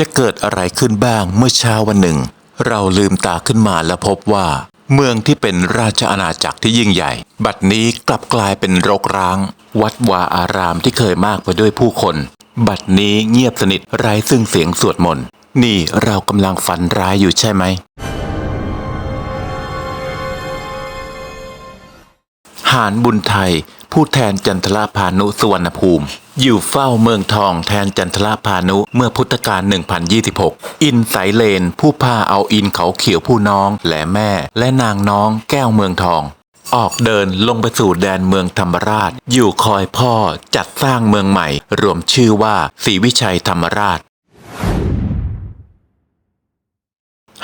จะเกิดอะไรขึ้นบ้างเมื่อเช้าวันหนึ่ง เราลืมตาขึ้นมาและพบว่า เมืองที่เป็นราชอาณาจักรที่ยิ่งใหญ่ บัดนี้กลับกลายเป็นรกร้าง วัดวาอารามที่เคยมากไปด้วยผู้คน บัดนี้เงียบสนิทไร้ซึ่งเสียงสวดมนต์นี่เรากำลังฝันร้ายอยู่ใช่ไหมหานบุญไทย ผู้แทนจันทราพานุสุวรรณภูมิ อยู่เฝ้าเมืองทองแทนจันทราพานุเมื่อพุทธกาล 1026 อินสายเลน ผู้พาเอาอินเขาเขียวผู้น้อง และแม่ และนางน้องแก้วเมืองทอง ออกเดินลงไปสู่แดนเมืองธรรมราช อยู่คอยพ่อจัดสร้างเมืองใหม่ รวมชื่อว่าศรีวิชัยธรรมราช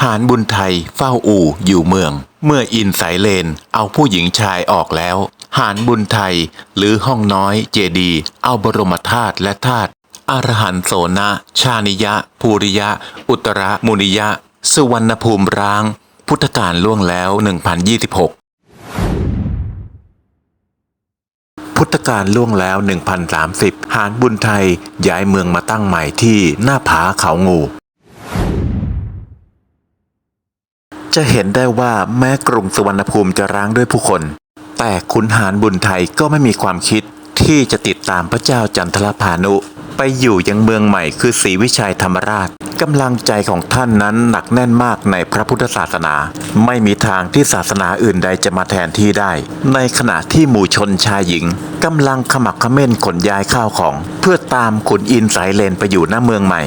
หานบุญไทยเฝ้าอู่อยู่เมือง เมื่ออินสายเลนเอาผู้หญิงชายออกแล้ว หานบุญไทย หรือห้องน้อยเจดีเอาบรมธาตุและธาตุอรหันโสนะ ชานิยะ ภูริยะ อุตระมุนิยะ สุวรรณภูมิร้าง พุทธกาลล่วงแล้ว 1026พุทธกาลล่วงแล้ว 1030 หานบุญไทย ย้ายเมืองมาตั้งใหม่ที่หน้าผาเขางู จะเห็นได้ว่าแม้กรุงสุวรรณภูมิจะร้างด้วยผู้คน แต่ขุนหารบุญไทยก็ไม่มีความคิดที่จะติดตามพระเจ้าจันทรพานุ ไปอยู่ยังเมืองใหม่คือศรีวิชัยธรรมราชกำลังใจของท่านนั้นหนักแน่นมากในพระพุทธศาสนา ไม่มีทางที่ศาสนาอื่นใดจะมาแทนที่ได้ ในขณะที่หมู่ชนชายหญิงกำลังขมักเขม้นขนย้ายข้าวของ เพื่อตามขุนอินสายเลนไปอยู่หน้าเมืองใหม่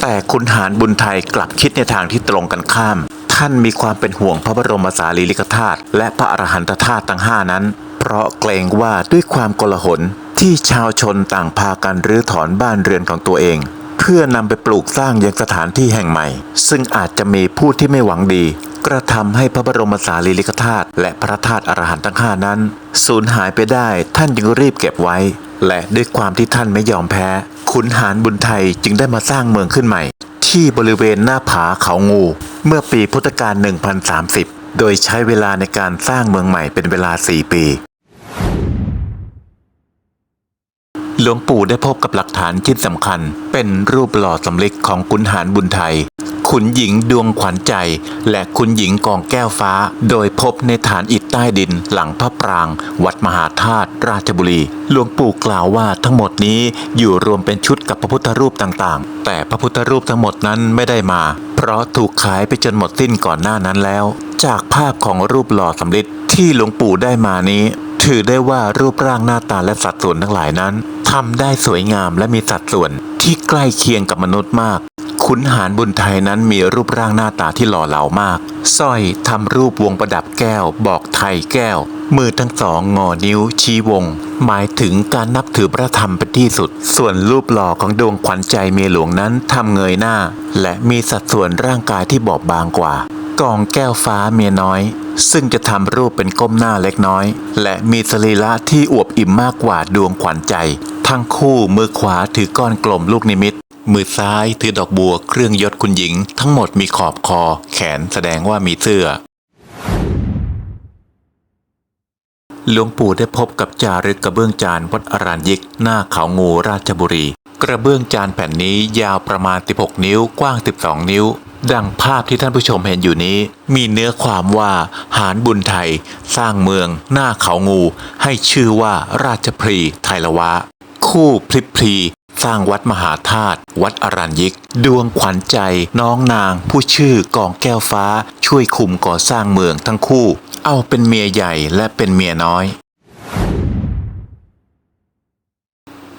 แต่ขุนหารบุญไทยกลับคิดในทางที่ตรงกันข้าม ท่านมีความเป็นห่วงพระบรมสารีริกธาตุและพระอรหันตธาตุทั้งห้านั้น เพราะเกรงว่าด้วยความกลหลที่ชาวชนต่างพากันรื้อถอนบ้านเรือนของตัวเอง เพื่อนำไปปลูกสร้างยังสถานที่แห่งใหม่ ซึ่งอาจจะมีผู้ที่ไม่หวังดี กระทำให้พระบรมสารีริกธาตุและพระธาตุอรหันต์ทั้งห้านั้นสูญหายไปได้ท่านจึงรีบเก็บไว้ และด้วยความที่ท่านไม่ยอมแพ้ขุนหารบุญไทยจึงได้มาสร้างเมืองขึ้นใหม่ ที่บริเวณหน้าผาเขางู เมื่อปีพุทธกาล 1030 โดยใช้เวลาในการสร้างเมืองใหม่เป็นเวลา 4 ปี หลวงปู่ได้พบกับหลักฐานชิ้นสำคัญ เป็นรูปหล่อสำลิกของขุนหารบุญไทย ขุนหญิงดวงขวัญใจ และขุนหญิงกองแก้วฟ้า โดยพบในฐานอิฐใต้ดินหลังพระปราง วัดมหาธาตุราชบุรี หลวงปู่กล่าวว่าทั้งหมดนี้อยู่รวมเป็นชุดกับพระพุทธรูปต่างๆ แต่พระพุทธรูปทั้งหมดนั้นไม่ได้มา เพราะถูกขายไปจนหมดสิ้นก่อนหน้านั้นแล้ว จากภาพของรูปหล่อสำลิดที่หลวงปู่ได้มานี้ถือได้ว่ารูปร่างหน้าตาและสัดส่วนทั้งหลายนั้นทำได้สวยงามและมีสัดส่วนที่ใกล้เคียงกับมนุษย์มาก ขุนหารบุญไทยนั้นมีรูปร่างหน้าตาที่หล่อเหลามากสร้อยทำรูปวงประดับแก้ว บอกไทยแก้ว มือทั้งสองงอนิ้วชี้วง หมายถึงการนับถือพระธรรมเป็นที่สุด ส่วนรูปหล่อของดวงขวัญใจเมียหลวงนั้นทำเงยหน้า และมีสัดส่วนร่างกายที่บอบบางกว่ากองแก้วฟ้าเมียน้อย ซึ่งจะทำรูปเป็นก้มหน้าเล็กน้อย และมีสรีระที่อวบอิ่มมากกว่าดวงขวัญใจ ทั้งคู่มือขวาถือก้อนกลมลูกนิมิต มือซ้ายถือดอกบัวเครื่องยศคุณหญิง ทั้งหมดมีขอบคอ แขนแสดงว่ามีเสื้อหลวงปู่ได้พบกับจารึกกระเบื้องจานวัดอรัญยิก หน้าเขางูราชบุรี กระเบื้องจานแผ่นนี้ยาวประมาณ 16 นิ้วกว้าง 12 นิ้ว ดังภาพที่ท่านผู้ชมเห็นอยู่นี้ มีเนื้อความว่าหารบุญไทย สร้างเมือง หน้าเขางู ให้ชื่อว่าราชพรีไทยละวะ คู่พลิบพลี สร้างวัดมหาธาตุวัดอรัญยิก ดวงขวัญใจ น้องนาง ผู้ชื่อกองแก้วฟ้า ช่วยคุมก่อสร้างเมืองทั้งคู่ เอาเป็นเมียใหญ่และเป็นเมียน้อย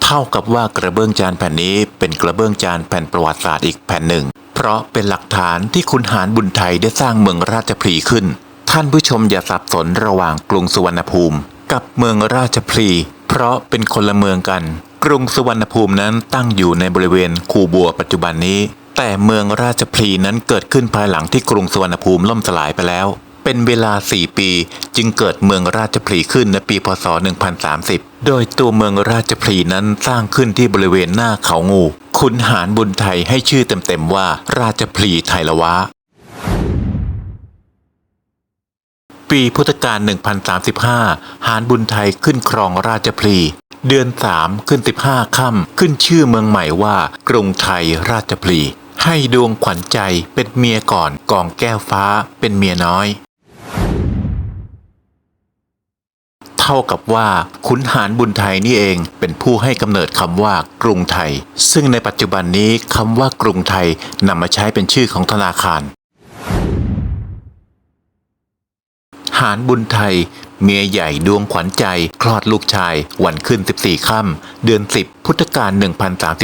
เท่ากับว่ากระเบื้องจานแผ่นนี้เป็นกระเบื้องจานแผ่นประวัติศาสตร์อีกแผ่นหนึ่ง เพราะเป็นหลักฐานที่คุณหารบุญไทยได้สร้างเมืองราชพลีขึ้น ท่านผู้ชมอย่าสับสนระหว่างกรุงสุวรรณภูมิ กับเมืองราชพลี เพราะเป็นคนละเมืองกัน กรุงสุวรรณภูมินั้นตั้งอยู่ในบริเวณคูบัวปัจจุบันนี้ แต่เมืองราชพลีนั้นเกิดขึ้นภายหลังที่กรุงสุวรรณภูมิล่มสลายไปแล้ว เป็นเวลา 4 ปี จึงเกิดเมืองราชพลีขึ้นในปีพศ 1030 โดยตัวเมืองราชพลีนั้นสร้างขึ้นที่บริเวณหน้าเขางู ขุนหารบุญไทยให้ชื่อเต็มๆว่าราชพลีไทยละวะ ปีพุทธกาล 1035 หารบุญไทยขึ้นครองราชพลี เดือน 3 ขึ้น 15 ค่ำ ขึ้นชื่อเมืองใหม่ว่า กรุงไทยราชพลี ให้ดวงขวัญใจเป็นเมียก่อนกองแก้วฟ้าเป็นเมียน้อยเท่ากับว่าขุนหารบุญไทยนี่เองเป็นผู้ให้กำเนิดคำว่ากรุงไทย ซึ่งในปัจจุบันนี้คำว่ากรุงไทยนำมาใช้เป็นชื่อของธนาคาร หารบุญไทย เมียใหญ่ดวงขวัญใจ คลอดลูกชาย วันขึ้น 14 ค่ำ เดือน 10 พุทธกาล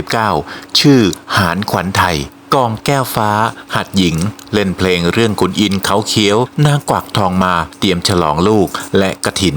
1039 ชื่อหารขวัญไทย กองแก้วฟ้า หัดหญิง เล่นเพลงเรื่องขุนอินเขาเขียว นางกวักทองมา เตรียมฉลองลูกและกระถิน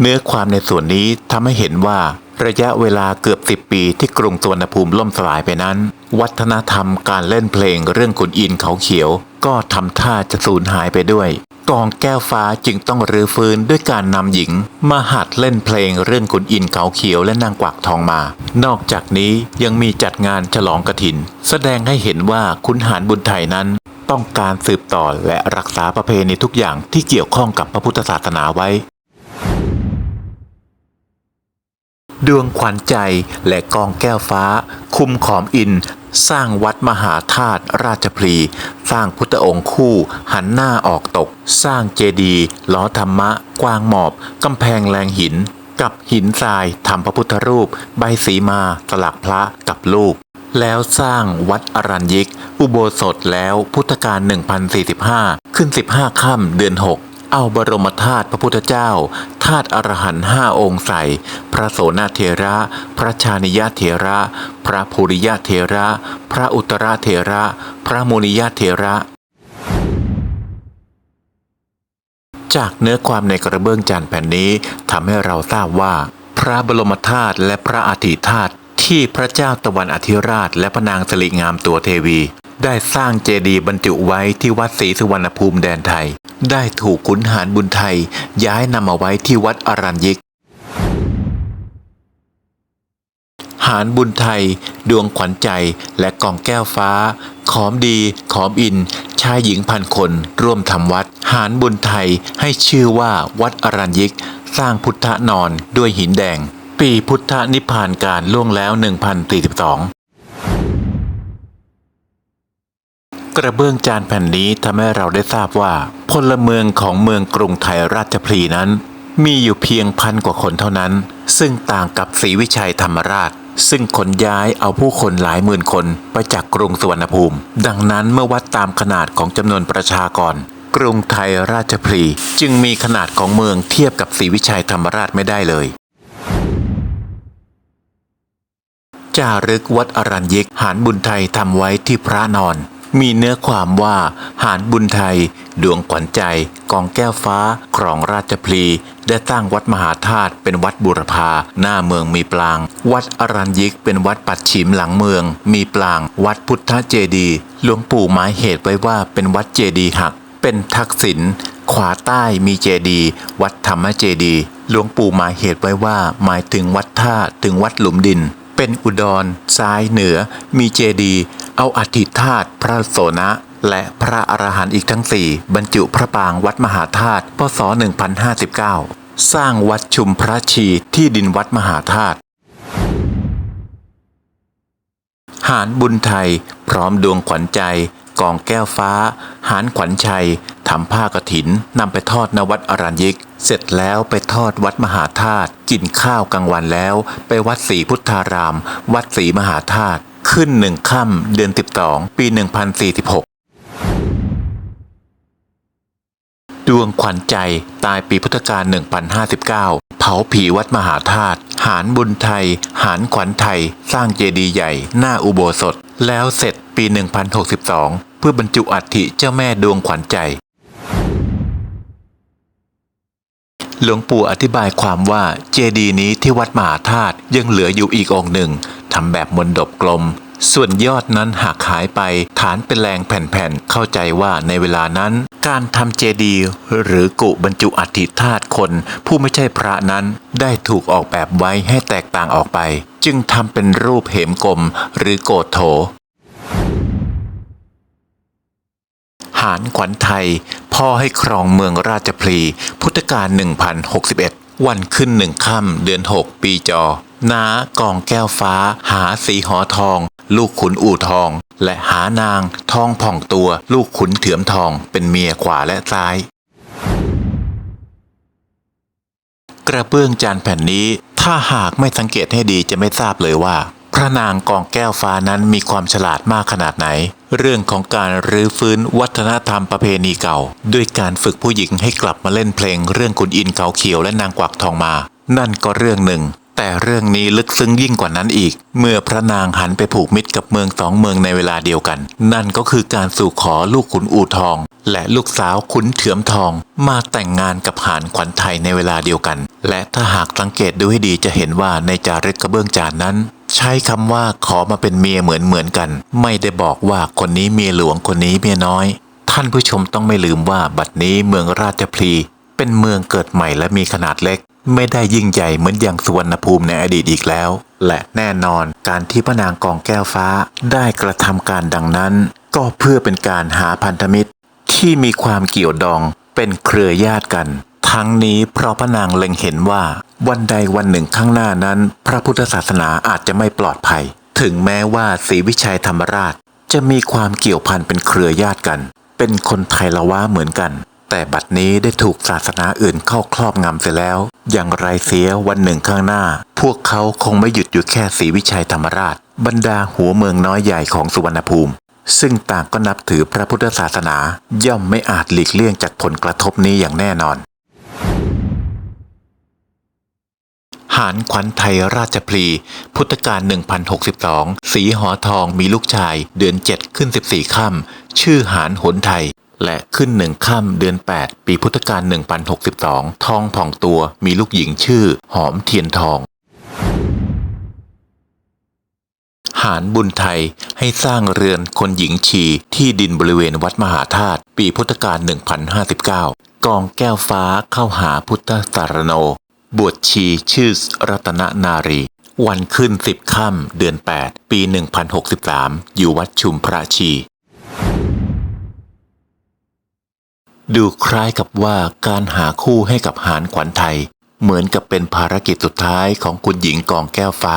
เนื้อความในส่วนนี้ทำให้เห็นว่าระยะเวลาเกือบ10ปีที่กรุงสวนภูมิล่มสลายไปนั้น วัฒนธรรมการเล่นเพลงเรื่องขุนอินเขาเขียว ก็ทำท่าจะสูญหายไปด้วย กองแก้วฟ้าจึงต้องรื้อฟื้นด้วยการนำหญิง มาหัดเล่นเพลงเรื่องขุนอินเขาเขียวและนางกวักทองมา นอกจากนี้ยังมีจัดงานฉลองกระถิน แสดงให้เห็นว่าขุนหารบุญไทยนั้นต้องการสืบต่อและรักษาประเพณีทุกอย่างที่เกี่ยวข้องกับพระพุทธศาสนาไว้ ดวงขวัญใจและกองแก้วฟ้า คุมขอมอิน สร้างวัดมหาธาตุราชพลี สร้างพุทธองค์คู่ หันหน้าออกตก สร้างเจดีย์ล้อธรรมะ กวางหมอบ กำแพงแรงหิน กับหินทรายทำพระพุทธรูป ใบสีมาสลักพระกับลูกแล้วสร้างวัดอรัญยิก อุโบสถแล้วพุทธกาล1045 ขึ้น 15 ค่ำเดือน 6 เอาบรมธาตุพระพุทธเจ้าธาตุอรหันห้าองค์ใส่ พระโสนาเทระ พระชานิยเทระ พระภูริยเทระ พระอุตรเทระ พระมุนิยเทระ จากเนื้อความในกระเบื้องจานแผ่นนี้ทำให้เราทราบว่า พระบรมธาตุและพระอาทิธาตุที่พระเจ้าตะวันอธิราช และพระนางสิริงามตัวเทวี ได้สร้างเจดีย์บรรจุไว้ที่วัดศรีสุวรรณภูมิแดนไทย ได้ถูกขุนหารบุญไทย ย้ายนำมาไว้ที่วัดอรัญยิก หารบุญไทย ดวงขวัญใจและกองแก้วฟ้า ขอมดีขอมอิน ชายหญิงพันคน ร่วมทำวัด หารบุญไทยให้ชื่อว่าวัดอรัญยิก สร้างพุทธนอนด้วยหินแดง ปีพุทธนิพพานการล่วงแล้ว 1042 กระเบื้องจานแผ่นนี้ทำให้เราได้ทราบว่า พลเมืองของเมืองกรุงไทยราชพลีนั้น มีอยู่เพียงพันกว่าคนเท่านั้น ซึ่งต่างกับศรีวิชัยธรรมราช ซึ่งขนย้ายเอาผู้คนหลายหมื่นคนไปจากกรุงสุวรรณภูมิ ดังนั้นเมื่อวัดตามขนาดของจำนวนประชากร กรุงไทยราชพลีจึงมีขนาดของเมืองเทียบกับศรีวิชัยธรรมราชไม่ได้เลยจารึกวัดอรัญยิกหารบุญไทยทำไว้ที่พระนอน มีเนื้อความว่าหารบุญไทย ดวงขวัญใจ กองแก้วฟ้าครองราชพลี ได้ตั้งวัดมหาธาตุเป็นวัดบุรพา หน้าเมืองมีปลาง วัดอรัญยิกเป็นวัดปัดฉิมหลังเมือง มีปลาง วัดพุทธเจดีหลวงปู่หมายเหตุไว้ว่าเป็นวัดเจดีหัก เป็นทักษิณขวาใต้มีเจดีวัดธรรมเจดีหลวงปู่หมายเหตุไว้ว่าหมายถึงวัดท่าถึงวัดหลุมดิน เป็นอุดร ซ้ายเหนือ มีเจดี เอาอธิธาตุพระโสนะและพระอรหันต์อีกทั้งสี่บรรจุพระปางวัดมหาธาตุพศ 1059 สร้างวัดชุมพระชีที่ดินวัดมหาธาตุหารบุญไทย พร้อมดวงขวัญใจ กองแก้วฟ้า หารขวัญชัยทำผ้ากฐินนำไปทอดณวัดอรัญยิก เสร็จแล้วไปทอดวัดมหาธาตุกินข้าวกลางวันแล้ว ไปวัดศรีพุทธาราม วัดศรีมหาธาตุ ขึ้นหนึ่งค่ำเดือน 12 ปี 1046 ดวงขวัญใจตายปีพุทธกาล1059 เผาผีวัดมหาธาตุหารบุญไทย หารขวัญไทย สร้างเจดีย์ใหญ่ หน้าอุโบสถ แล้วเสร็จปี 1062 เพื่อบรรจุอัฐิเจ้าแม่ดวงขวัญใจหลวงปู่อธิบายความว่าเจดีย์นี้ที่วัดมหาธาตุยังเหลืออยู่อีกองค์หนึ่ง ทำแบบมนดบกลม ส่วนยอดนั้นหักหายไปฐานเป็นแรงแผ่นๆ เข้าใจว่าในเวลานั้น การทำเจดีย์หรือกุบรรจุอัฐิธาตุคน ผู้ไม่ใช่พระนั้นได้ถูกออกแบบไว้ให้แตกต่างออกไป จึงทำเป็นรูปเหมกลมหรือโกโถหารขวัญไทย พ่อให้ครองเมืองราชพลี พุทธกาล1061 วันขึ้นหนึ่งค่ำเดือน 6 ปีจอ นากองแก้วฟ้า หาสีหอทอง ลูกขุนอู่ทอง และหานาง ทองผ่องตัว ลูกขุนเถือมทอง เป็นเมียขวาและซ้าย กระเบื้องจานแผ่นนี้ ถ้าหากไม่สังเกตให้ดีจะไม่ทราบเลยว่า พระนางกองแก้วฟ้านั้นมีความฉลาดมากขนาดไหน เรื่องของการรื้อฟื้นวัฒนธรรมประเพณีเก่า ด้วยการฝึกผู้หญิงให้กลับมาเล่นเพลง เรื่องขุนอินเขาเขียวและนางกวักทองมา นั่นก็เรื่องหนึ่ง แต่เรื่องนี้ลึกซึ้งยิ่งกว่านั้นอีก เมื่อพระนางหันไปผูกมิตรกับเมืองสองเมืองในเวลาเดียวกัน นั่นก็คือการสู่ขอลูกขุนอู่ทอง และลูกสาวขุนเถือมทอง มาแต่งงานกับหานขวัญไทยในเวลาเดียวกัน และถ้าหากสังเกตดูให้ดีจะเห็นว่าในจารึกกระเบื้องจานนั้น ใช้คำว่าขอมาเป็นเมียเหมือนเหมือนกัน ไม่ได้บอกว่าคนนี้เมียหลวงคนนี้เมียน้อย ท่านผู้ชมต้องไม่ลืมว่าบัดนี้เมืองราชพลีเป็นเมืองเกิดใหม่และมีขนาดเล็ก ไม่ได้ยิ่งใหญ่เหมือนอย่างสุวรรณภูมิในอดีตอีกแล้ว และแน่นอนการที่พระนางกองแก้วฟ้าได้กระทำการดังนั้น ก็เพื่อเป็นการหาพันธมิตร ที่มีความเกี่ยวดองเป็นเครือญาติกัน ทั้งนี้เพราะพระนางเล็งเห็นว่า วันใดวันหนึ่งข้างหน้านั้น พระพุทธศาสนาอาจจะไม่ปลอดภัย ถึงแม้ว่าศรีวิชัยธรรมราช จะมีความเกี่ยวพันเป็นเครือญาติกัน เป็นคนไทยละวะเหมือนกัน แต่บัดนี้ได้ถูกศาสนาอื่นเข้าครอบงำเสียแล้ว อย่างไรเสียวันหนึ่งข้างหน้า พวกเขาคงไม่หยุดอยู่แค่ศรีวิชัยธรรมราช บรรดาหัวเมืองน้อยใหญ่ของสุวรรณภูมิ ซึ่งต่างก็นับถือพระพุทธศาสนา ย่อมไม่อาจหลีกเลี่ยงจากผลกระทบนี้อย่างแน่นอน หานขวัญไทยราชพลี พุทธกาล1062 สีหอทองมีลูกชาย เดือน 7 ขึ้น 14 ค่ำชื่อหานหนไทย และขึ้นหนึ่งค่ำเดือน 8 ปีพุทธกาล1062 ทองผ่องตัวมีลูกหญิงชื่อ หอมเทียนทอง หารบุญไทยให้สร้างเรือนคนหญิงชีที่ดินบริเวณวัดมหาธาตุปีพุทธกาล1059 กองแก้วฟ้าเข้าหาพุทธสารโน บวชชีชื่อรัตนนารีวันขึ้นสิบค่ำเดือน 8 ปี 1063 อยู่วัดชุมพระชี ดูคล้ายกับว่าการหาคู่ให้กับหานขวัญไทย เหมือนกับเป็นภารกิจสุดท้ายของคุณหญิงกองแก้วฟ้า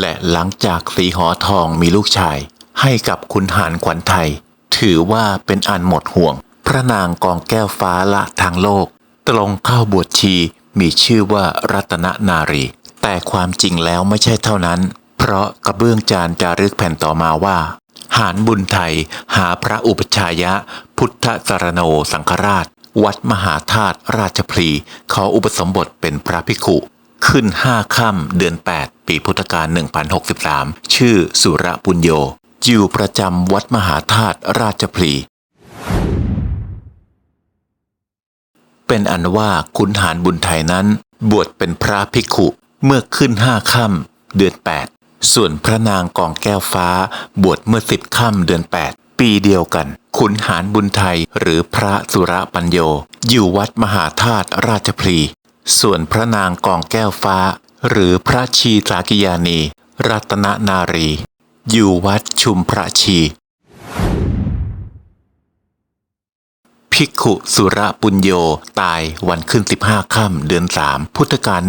และหลังจากสีหอทองมีลูกชาย ให้กับคุณหานขวัญไทย ถือว่าเป็นอันหมดห่วง พระนางกองแก้วฟ้าละทางโลก ตรงเข้าบวชชีมีชื่อว่ารัตนนารี แต่ความจริงแล้วไม่ใช่เท่านั้น เพราะกระเบื้องจานจารึกแผ่นต่อมาว่าหารบุญไทยหาพระอุปชายะ พุทธสารโนสังฆราช วัดมหาธาตุราชพลีขออุปสมบทเป็นพระภิกขุ ขึ้นห้าค่ำเดือน 8 ปีพุทธกาล1063 ชื่อสุระปุญโยอยู่ประจำวัดมหาธาตุราชพลีเป็นอันว่าขุนหารบุญไทยนั้น บวชเป็นพระภิกขุเมื่อขึ้นห้าค่ำเดือน 8 ส่วนพระนางกองแก้วฟ้าบวชเมื่อสิบค่ำเดือน 8 ปีเดียวกัน ขุนหารบุญไทยหรือพระสุรปัญโย อยู่วัดมหาธาตุราชพลี ส่วนพระนางกองแก้วฟ้า หรือพระชีสากิยานี รัตนนารี อยู่วัดชุมพระชี ภิกขุสุรปุญโยตายวันขึ้น 15 ค่ำเดือน 3 พุทธกาล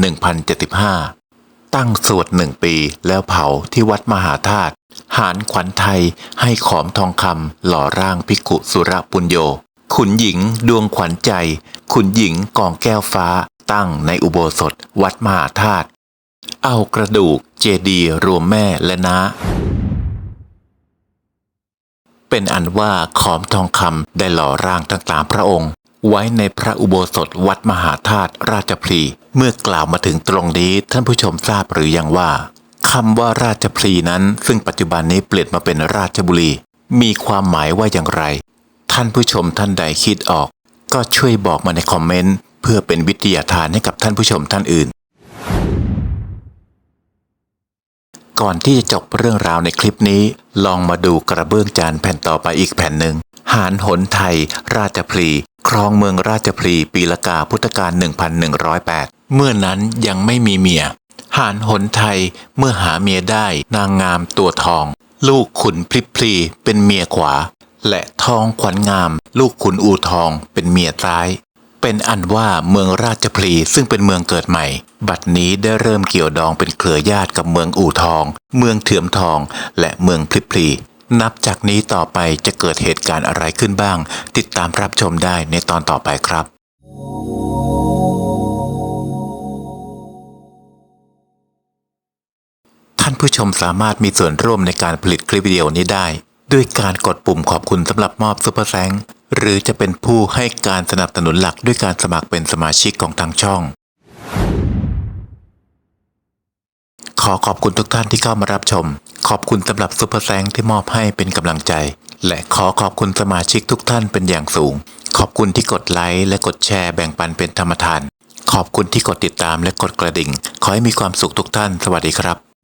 1075 ตั้งสวดหนึ่งปีแล้วเผาที่วัดมหาธาตุ หารขวัญไทยให้ขอมทองคำหล่อร่างภิกุสุรปุญโย ขุนหญิงดวงขวัญใจ ขุนหญิงกองแก้วฟ้า ตั้งในอุโบสถวัดมหาธาตุเอากระดูกเจดีรวมแม่และน้าเป็นอันว่าขอมทองคำได้หล่อร่างทั้งสามพระองค์ ไว้ในพระอุโบสถวัดมหาธาตุราชพลี เมื่อกล่าวมาถึงตรงนี้ท่านผู้ชมทราบหรือยังว่า คำว่าราชพลีนั้น ซึ่งปัจจุบันนี้เปลี่ยนมาเป็นราชบุรี มีความหมายว่าอย่างไร ท่านผู้ชมท่านใดคิดออก ก็ช่วยบอกมาในคอมเมนต์ เพื่อเป็นวิทยาทานให้กับท่านผู้ชมท่านอื่น ก่อนที่จะจบเรื่องราวในคลิปนี้ ลองมาดูกระเบื้องจานแผ่นต่อไปอีกแผ่นหนึ่งหารหนไทย ราชพลีครองเมืองราชพลีปีละกาพุทธกาล1108 เมื่อนั้นยังไม่มีเมีย หารหนไทยเมื่อหาเมียได้นางงามตัวทอง ลูกขุนพลิบพลีเป็นเมียขวา และทองขวัญงาม ลูกขุนอูทองเป็นเมียซ้าย เป็นอันว่าเมืองราชพลีซึ่งเป็นเมืองเกิดใหม่ บัดนี้ได้เริ่มเกี่ยวดองเป็นเครือญาติกับเมืองอู่ทอง เมืองเถื่อมทอง และเมืองพลิพลีนับจากนี้ต่อไปจะเกิดเหตุการณ์อะไรขึ้นบ้าง ติดตามรับชมได้ในตอนต่อไปครับานผู้ชมสามารถมีส่วนร่วมในการผลิตคลิปวิดีโอนี้ได้ ด้วยการกดปุ่มขอบคุณสำหรับมอบซุปเปอร์แซงหรือจะเป็นผู้ให้การสนับสนุนหลักด้วยการสมัครเป็นสมาชิกของทางช่อง ขอขอบคุณทุกท่านที่เข้ามารับชม ขอบคุณสำหรับซุปเปอร์แซงที่มอบให้เป็นกำลังใจ และขอขอบคุณสมาชิกทุกท่านเป็นอย่างสูง ขอบคุณที่กดไลค์และกดแชร์แบ่งปันเป็นธรรมทาน ขอบคุณที่กดติดตามและกดกระดิ่ง ขอให้มีความสุขทุกท่าน สวัสดีครับ